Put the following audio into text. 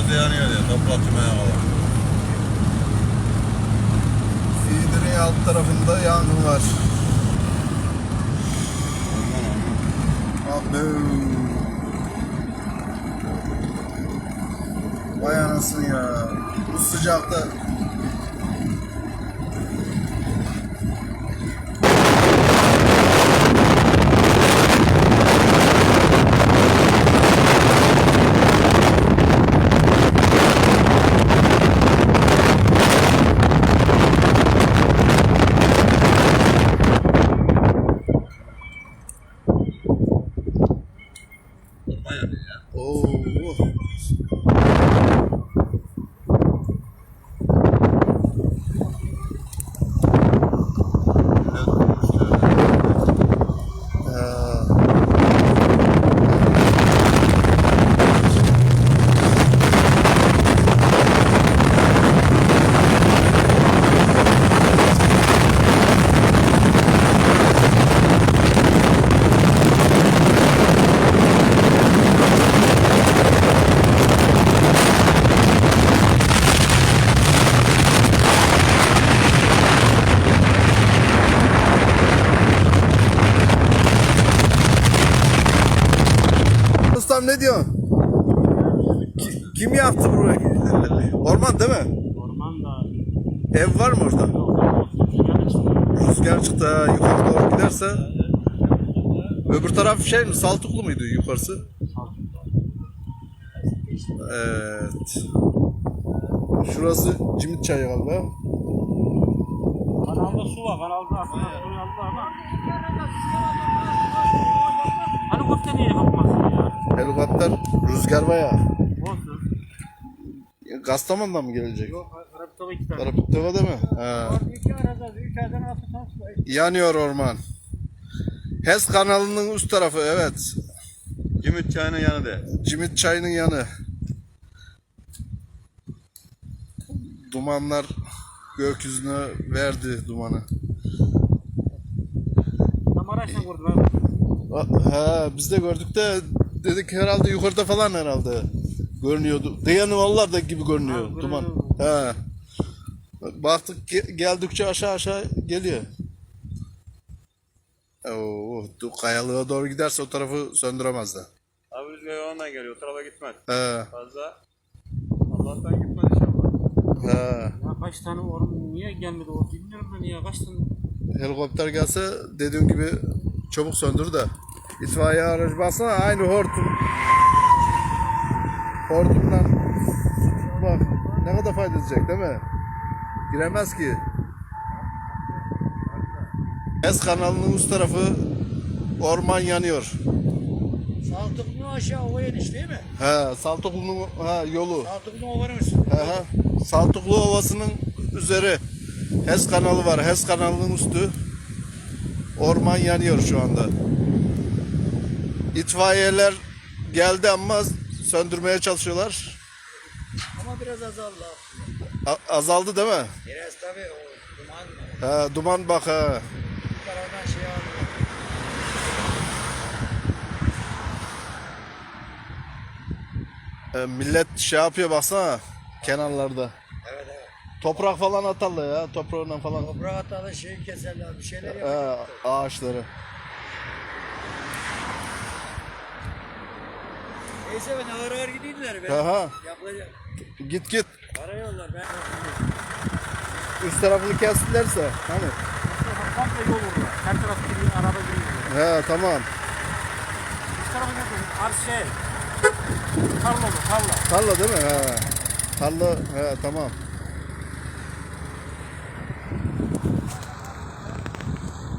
Gazda yanıyor ya. Toplatmaya kadar. Feeder'in alt tarafında yangın var. Abi. Vay anasını ya. Bu sıcakta. Orman Ustam ne diyorsun? Ki- Kim yaptı burayı? Orman değil mi? Orman da Ev var mı orada? Rüzgar çıktı ha, yukarı doğru giderse. Öbür taraf şey mi? Saltuklu muydu yukarısı? Evet. Şurası Cimit Çayı galiba. Kanalda su var. Kanalda aslında su yandı ama. Helikopter niye kalkmasın ya? Helikopter rüzgar var ya. Olsun. Gastaman'dan mı gelecek? Yok Arap'ta iki tane. Karapıktava değil mi? Ha. İki arada, üç yerden altı tane su var. Yanıyor orman. HES kanalının üst tarafı evet. Cimit çayının yanı de. Cimit Çayı'nın yanı. Dumanlar gökyüzüne verdi dumanı. Tam araçla vurdular. Ha, biz de gördük de dedik herhalde yukarıda falan herhalde görünüyordu. Dayanı vallahi da gibi görünüyor Ha, duman. He. Baktık ge- geldikçe aşağı aşağı geliyor. Oo, du- kayalığa doğru giderse o tarafı söndüremezler. Abi rüzgar ondan geliyor. O tarafa gitmez. He. Fazla. Allah'tan gitmez inşallah. He. Ya kaç tane orman niye gelmedi o bilmiyorum ben ya kaç tane. Helikopter gelse dediğim gibi çabuk söndür de. İtfaiye aracı baksana aynı hortum. Hortumdan bak ne kadar fayda edecek değil mi? Giremez ki. Es kanalının üst tarafı orman yanıyor. Saltıklı aşağı ova iniş değil mi? He, Saltuklu'nun ha, yolu. Saltıklı ovanın He, he. Saltuklu Ovası'nın üzeri. HES kanalı var. HES kanalının üstü. Orman yanıyor şu anda. İtfaiyeler geldi ama söndürmeye çalışıyorlar. Ama biraz azaldı. A- azaldı değil mi? Biraz tabii o duman He, duman bak bu taraftan şey alıyor. E, millet şey yapıyor baksana kenarlarda. Evet evet. Toprak falan atarlar ya. Toprağından falan. Toprağa atalı şey keserler bir şeyler He, yapıyor. ağaçları. Neyse ben ağır ağır gidiyorlar be. Aha. Yapılacak. Git git. Arıyorlar ben. Üst tarafını kestilerse. Hani. Komple yol orada. Her taraf giriyor, araba giriyor. He tamam. Üst tarafa gidiyor. Arz şey. Tarla bu, tarla. Tarla değil mi? He. Tarla he tamam.